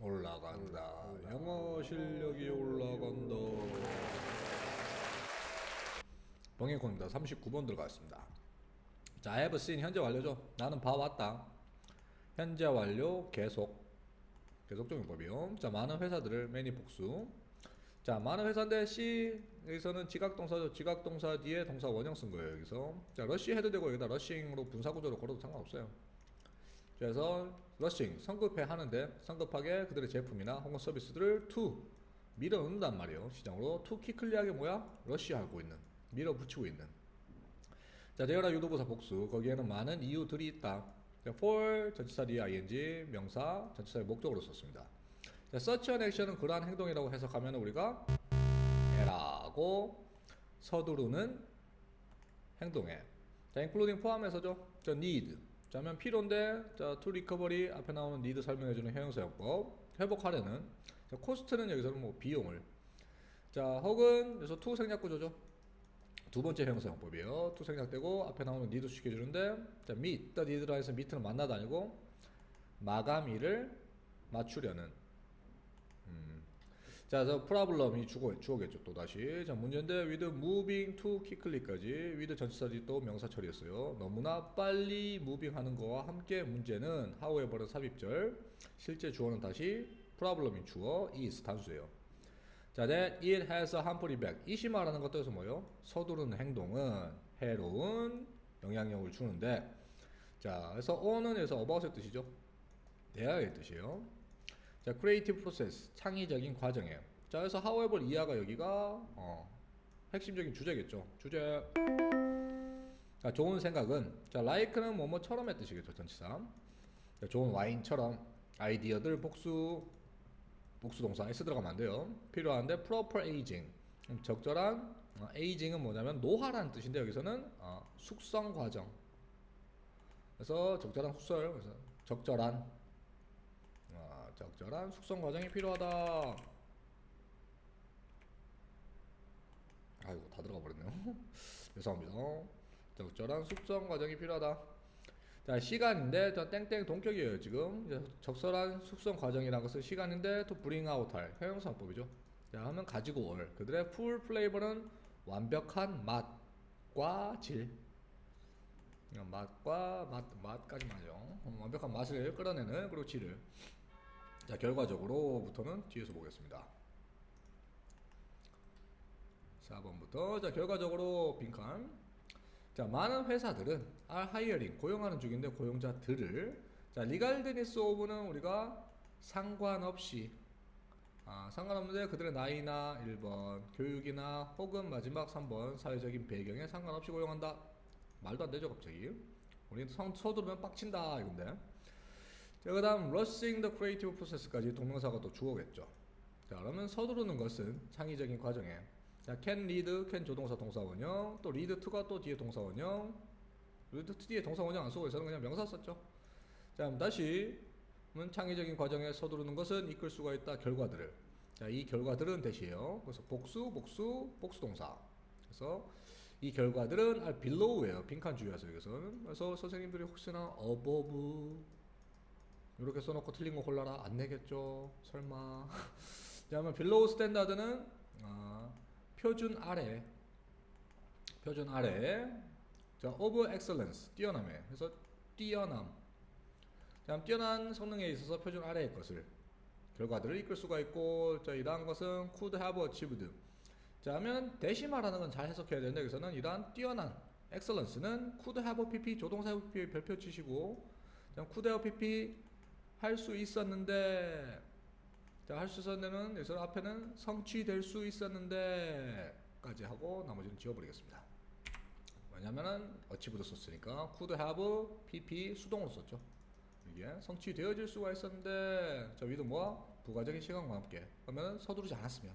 올라간다. 영어 실력이 올라간다. 병행콩입니다. 39번 들어갔습니다. 자, I have seen 현재 완료죠. 나는 봐왔다. 현재 완료 계속 계속적인 법이요. 자, 많은 회사들을 many 복수. 자, 많은 회사인데 C 여기서는 지각동사죠. 지각동사 뒤에 동사 원형 쓴 거예요. 여기서 자, 러시 해도 되고 여기다 러싱으로 분사 구조로 걸어도 상관없어요. 그래서 러싱 성급해 하는데 성급하게 그들의 제품이나 혹은 서비스들을 to 밀어넣는단 말이에요. 시장으로 to 키클리하게 뭐야 러시하고 있는 밀어붙이고 있는. 자 대열아 유도부사 복수. 거기에는 많은 이유들이 있다. 자, for 전치사 ing 명사 전치사의 목적으로 썼습니다. 자 such an action은 그러한 행동이라고 해석하면 우리가 해라고 서두르는 행동에. 자 including 포함해서죠. 저 need 자면 필요인데 자 to recovery 앞에 나오는 need 설명해주는 형용사용법. 회복하려는 자 코스트는 여기서는 뭐 비용을. 자 혹은 그래서 to 생략구조죠. 두 번째 형용사용법이에요. to 생략되고 앞에 나오는 need 시켜주는데 자 need라 해서 meet는 만나다 아니고 마감일을 맞추려는 자, 저 프라블럼이 주어, 주어겠죠, 또 다시. 자, 문제인데, with moving to quickly까지, with 전치사들이 또 명사 처리했어요. 너무나 빨리 moving 하는 거와 함께 문제는 however는 삽입절, 실제 주어는 다시 프라블럼이 주어, is 단수예요. 자, then it has a harmful effect. 이시 말하는 것도 여기서 뭐예요? 서두르는 행동은 해로운 영향력을 주는데, 자, 그래서 on은 여기서 about의 뜻이죠. 대하의 뜻이에요. 자, creative process 창의적인 과정이에요. 자, 그래서 however 이하가 여기가 어, 핵심적인 주제겠죠. 주제. 자, 좋은 생각은 자, like는 뭐뭐처럼의 뜻이겠죠. 전치사. 자, 좋은 와인처럼 아이디어들 복수 복수 동사 s 들어가면 안 돼요. 필요한데 proper aging 음, 적절한 어, aging은 뭐냐면 노화라는 뜻인데 여기서는 어, 숙성 과정. 그래서 적절한 숙설 그래서 적절한 아, 적절한 숙성 과정이 필요하다. 아이고 다 들어가 버렸네요. 죄송합니다. 적절한 숙성 과정이 필요하다. 자 시간인데 저 땡땡 동격이에요 지금 적절한 숙성 과정이라는 것은 시간인데 또 bring out 할 형용사법이죠. 자 하면 가지고 올 그들의 full flavor는 완벽한 맛과 질 맛과 맛 맛까지만 하죠. 음, 완벽한 맛을 끌어내는 그리고 질을 자 결과적으로부터는 뒤에서 보겠습니다. 4번부터. 자 결과적으로 빈칸. 자 많은 회사들은 are hiring 고용하는 중인데 고용자들을 자 리갈드니스 오브는 우리가 상관없이 아, 상관없는데 그들의 나이나 1번 교육이나 혹은 마지막 3번 사회적인 배경에 상관없이 고용한다. 말도 안 되죠 갑자기. 우리는 성 서두르면 빡친다 이건데 자, 그 다음 rushing the creative process까지 동명사가 또 주어겠죠. 자, 그러면 서두르는 것은 창의적인 과정에 자, can lead, can 조동사 동사 원형, 또 lead to가 또 뒤에 동사 원형, lead to 뒤에 동사 원형 안 쓰고 있어서 그냥 명사 썼죠. 자, 다시 은 창의적인 과정에 서두르는 것은 이끌 수가 있다 결과들을. 자, 이 결과들은 대시해요. 그래서 복수, 복수, 복수 동사. 그래서 이 결과들은 are below예요. 빈칸 주의하세요. 여기서는. 그래서 선생님들이 혹시나 above 이렇게 써놓고 틀린 거 골라라? 안 내겠죠. 설마. 자 그러면 빌로우 스탠다드는 아, 표준 아래. 표준 아래. 자 오브 엑셀런스 뛰어남에. 그래서 뛰어남. 자 뛰어난 성능에 있어서 표준 아래의 것을 결과들을 이끌 수가 있고 자 이러한 것은 could have achieved. 자 하면 대시 말하는 건 잘 해석해야 되는데 여기서는 이러한 뛰어난 엑셀런스는 could have pp 조동사 pp 별표 치시고 자 could have pp 할 수 있었는데 자 할 수 있었는데는 여기서 앞에는 성취될 수 있었는데 까지 하고 나머지는 지워버리겠습니다. 왜냐면은 어치부도 썼으니까 could have pp 수동으로 썼죠. 이게 성취되어질 수가 있었는데 저 위도 뭐야 부가적인 시간과 함께 그러면 서두르지 않았으면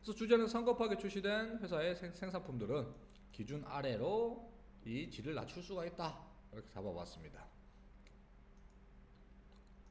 그래서 주제는 성급하게 출시된 회사의 생, 생산품들은 기준 아래로 이 질을 낮출 수가 있다 이렇게 잡아봤습니다.